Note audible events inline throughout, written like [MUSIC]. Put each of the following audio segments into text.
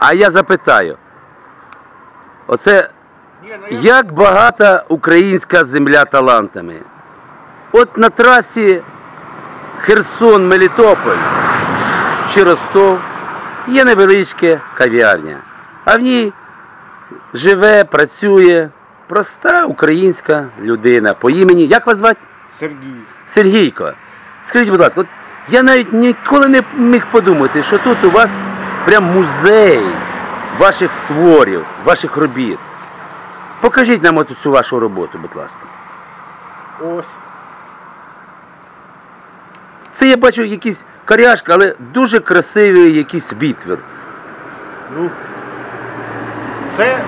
А я запитаю. Оце ну як багата українська земля талантами. От на трасі Херсон-Мелітополь чи Ростов є невеличке кав'ярня. А в ній живе, працює проста українська людина по імені. Як вас звати? Сергій. Сергійко, скажіть, будь ласка, от я навіть ніколи не міг подумати, що тут у вас прям музей ваших творів, ваших робіт. Покажіть нам от цю вашу роботу, будь ласка. Ось. Це я бачу якісь коряшка, але дуже красивий якийсь відтвір. Ну. Це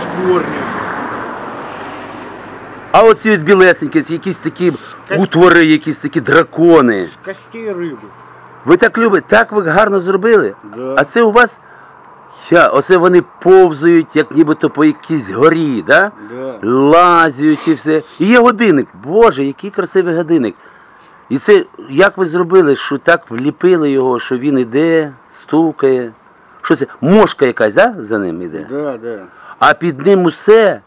з корня. А оці от білесенькі, якісь такі утвори, якісь такі дракони. З костей риби. Ви так любите, так ви гарно зробили. Да. А це у вас. Я, оце вони повзають, як нібито по якійсь горі, да? Да. лазять і все. І є годинник. Боже, який красивий годинник. І це як ви зробили, що так вліпили його, що він іде, стукає. Що це? Мошка якась, да? За ним іде? Да, да. А під ним усе,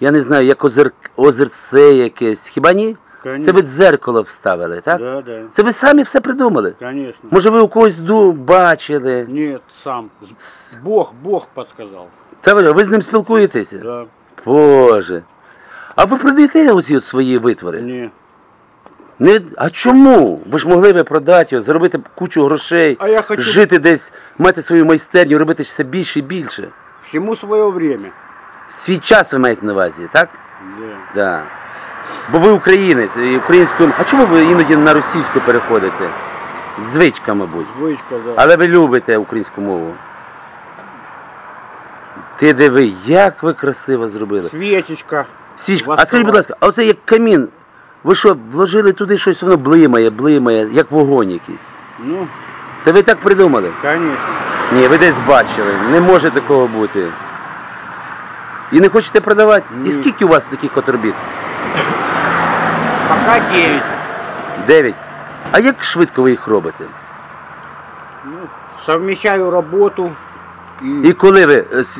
я не знаю, як озер... озерце якесь. Хіба ні? Це ви дзеркало вставили, так? Да, да. Це ви самі все придумали? Конечно. Може ви у когось ду бачили? Нет, сам. Бог, Бог подсказал. Та ви, ви з ним спілкуєтеся? Да. Боже. А ви продаєте оці от свої витвори? Не. Не, а чому? Ви ж могли би продати його, заробити кучу грошей, А я хочу жити десь, мати свою майстерню, робити все більше і більше. всему свое время. Свій час ви маєте на увазі, так? Да. Да. Бо ви українець, і українську. А чому ви іноді на російську переходите? Звичка, мабуть. Звичка, да. Але ви любите українську мову. Ти диви, як ви красиво зробили. Свечечка. Свічка. А скажіть, будь ласка, а оце як камін. Ви що, вложили туди щось, воно блимає, блимає, як вогонь якийсь. Ну, Це ви так придумали? конечно. Ні, ви десь бачили. Не може такого бути. І не хочете продавати? І Ні. скільки у вас таких которбіт? Пока 9. Дев'ять. А як швидко ви їх робите? Ну, совмещаю работу и, І коли ви е, с-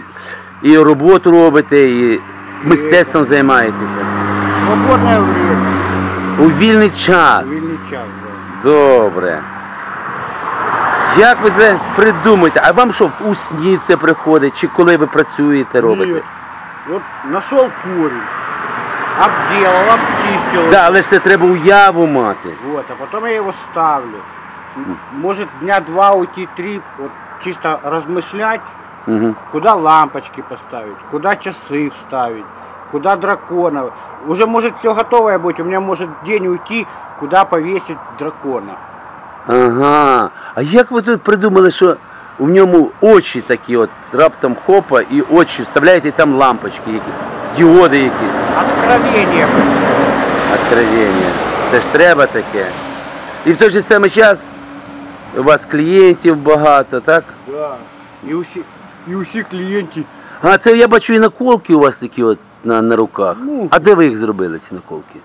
і роботу робите, і мистецтвом займаєтеся? свободное время. У вільний час. Вільний час, да. Добре. Як ви це придумаєте? А вам що у сні це приходить, чи коли ви працюєте, робите? Нет. Вот нашел корень, обделал, обчистил. Да, але ж це треба уяву мати. Вот, а потом я его ставлю. М, Может дня два уйти, три, вот чисто размышлять, Угу. куда лампочки поставить, куда часы вставить, куда дракона. Уже может все готовое быть, у меня может день уйти, куда повесить дракона. Ага. А як ви тут придумали, що в ньому очі такі от раптом хопа і очі вставляєте і там лампочки, які, діоди якісь. Откровение. Откровення. Це ж треба таке. І в той же самий час у вас клієнтів багато, так? Да. И у, всех, и у. А це я бачу і наколки у вас такі от на, на руках. Ну. А де ви їх зробили, ці наколки?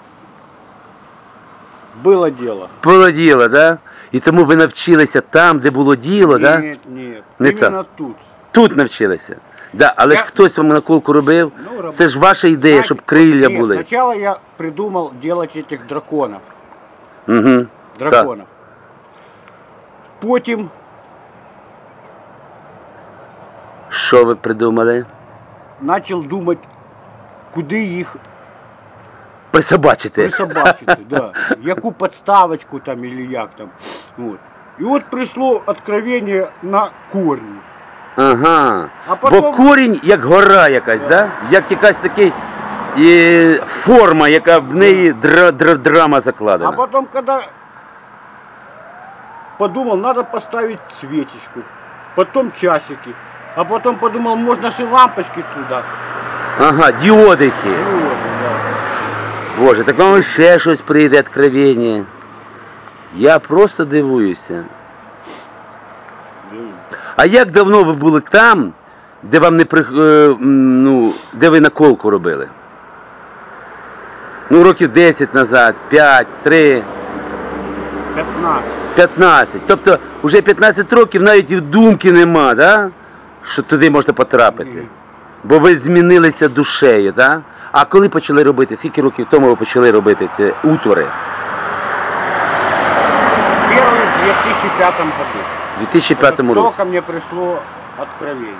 Было дело. Було діло, да? І тому ви навчилися там, де було діло, да? Нет, нет. Не Именно тут. Тут навчилися. Да, але Я- ж хтось вам наколку робив. Ну, Це ж ваша ідея, щоб крилля нет, були. Сначала я придумал делать этих драконов. Угу. Драконов. Потім Що ви придумали? почав думати, куди їх Присобачити. присобачити, да. [LAUGHS] яку подставочку там или як там. Вот. І от прийшло откровення на корні. Ага. А Бо корінь як гора якась, да? Як якась такий і форма, яка в неї дра, дра, драма закладена. А потом, когда подумал, надо поставить свечечку, потом часики, а потом подумал, можно же и лампочки туда. Ага, діодики. Ну вот, да. Боже, так вам ще щось прийде откровення. Я просто дивуюся. А як давно ви були там, де вам не при... е, ну, де ви наколку робили? Ну, років 10 назад, 5, 3, 15. 15. Тобто вже 15 років навіть і в думки нема, да? що туди можна потрапити. Ні. Бо ви змінилися душею, так? А коли почали робити? Скільки років тому ви почали робити ці утвори? Первый в 2005 году. У 2005 році. Только мне пришло откровение.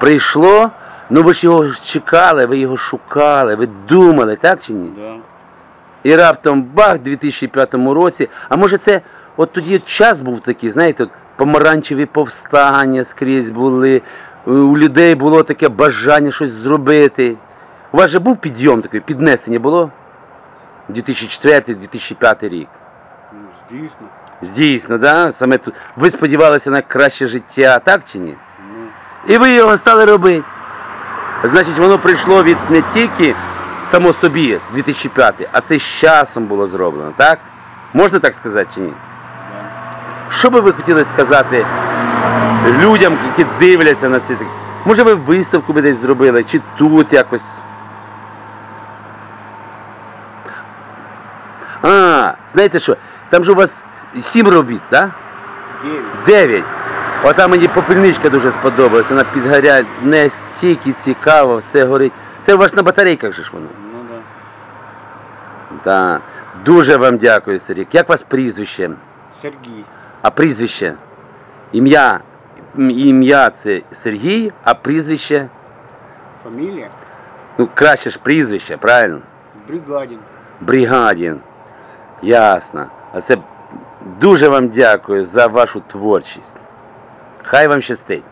Прийшло, ну ви ж його чекали, ви його шукали, ви думали, так чи ні? Да. І раптом бах, в 2005 році. А може це от тоді час був такий, знаєте, от помаранчеві повстання скрізь були, у людей було таке бажання щось зробити. У вас же був підйом такий, піднесення було? 2004-2005 рік. Ну, здійсно. Здійсно, да? Саме тут. Ви сподівалися на краще життя, так чи ні? І ви його стали робити. Значить, воно прийшло від не тільки само собі 2005, а це з часом було зроблено, так? Можна так сказати чи ні? Що би ви хотіли сказати людям, які дивляться на це? Може ви виставку би десь зробили, чи тут якось. А, знаєте що? Там же у вас сім робіт, так? Девять. Ота мені попільничка дуже сподобалася, вона підгоряє не стільки цікаво, все горить. Це у вас на батарейках же ж воно. Ну да. Так. Дуже вам дякую, Сергій. Як вас прізвище? Сергей. А прізвище? Ім'я. Ім'я це Сергій, а прізвище? Фамилия? Ну, краще ж прізвище, правильно? Бригадин. Бригадін. Ясно. А це дуже вам дякую за вашу творчість. Хай вам щастить.